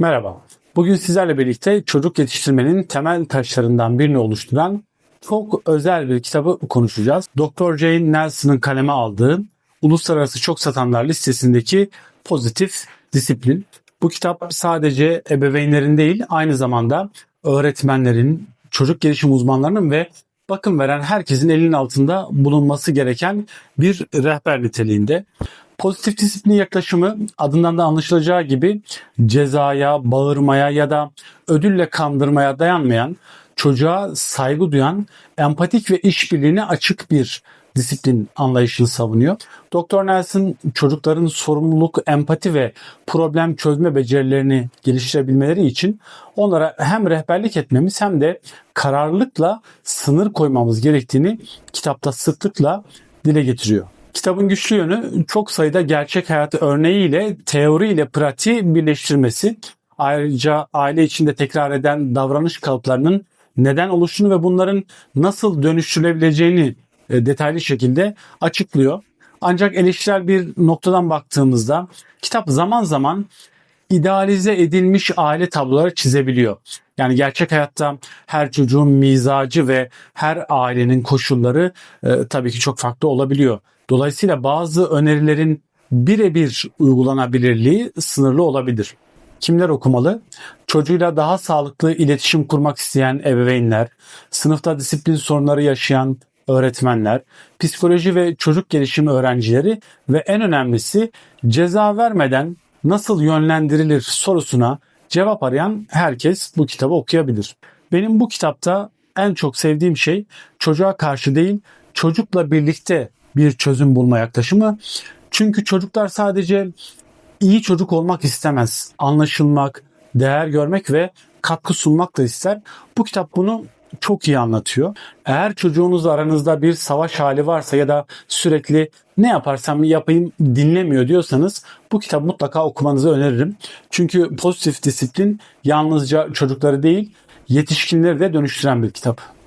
Merhaba. Bugün sizlerle birlikte çocuk yetiştirmenin temel taşlarından birini oluşturan çok özel bir kitabı konuşacağız. Dr. Jane Nelson'ın kaleme aldığı uluslararası çok satanlar listesindeki pozitif disiplin. Bu kitap sadece ebeveynlerin değil aynı zamanda öğretmenlerin, çocuk gelişim uzmanlarının ve bakım veren herkesin elinin altında bulunması gereken bir rehber niteliğinde. Pozitif disiplin yaklaşımı adından da anlaşılacağı gibi cezaya, bağırmaya ya da ödülle kandırmaya dayanmayan, çocuğa saygı duyan, empatik ve işbirliğine açık bir disiplin anlayışını savunuyor. Dr. Nelson çocukların sorumluluk, empati ve problem çözme becerilerini geliştirebilmeleri için onlara hem rehberlik etmemiz hem de kararlılıkla sınır koymamız gerektiğini kitapta sıklıkla dile getiriyor. Kitabın güçlü yönü çok sayıda gerçek hayat örneğiyle teori ile pratiği birleştirmesi. Ayrıca aile içinde tekrar eden davranış kalıplarının neden oluştuğunu ve bunların nasıl dönüştürülebileceğini e, detaylı şekilde açıklıyor. Ancak eleştirel bir noktadan baktığımızda kitap zaman zaman idealize edilmiş aile tabloları çizebiliyor. Yani gerçek hayatta her çocuğun mizacı ve her ailenin koşulları e, tabii ki çok farklı olabiliyor. Dolayısıyla bazı önerilerin birebir uygulanabilirliği sınırlı olabilir. Kimler okumalı? Çocuğuyla daha sağlıklı iletişim kurmak isteyen ebeveynler, sınıfta disiplin sorunları yaşayan öğretmenler, psikoloji ve çocuk gelişimi öğrencileri ve en önemlisi ceza vermeden nasıl yönlendirilir sorusuna cevap arayan herkes bu kitabı okuyabilir. Benim bu kitapta en çok sevdiğim şey çocuğa karşı değil, çocukla birlikte bir çözüm bulma yaklaşımı. Çünkü çocuklar sadece iyi çocuk olmak istemez. Anlaşılmak, değer görmek ve katkı sunmak da ister. Bu kitap bunu çok iyi anlatıyor. Eğer çocuğunuzla aranızda bir savaş hali varsa ya da sürekli ne yaparsam yapayım dinlemiyor diyorsanız bu kitabı mutlaka okumanızı öneririm. Çünkü pozitif disiplin yalnızca çocukları değil yetişkinleri de dönüştüren bir kitap.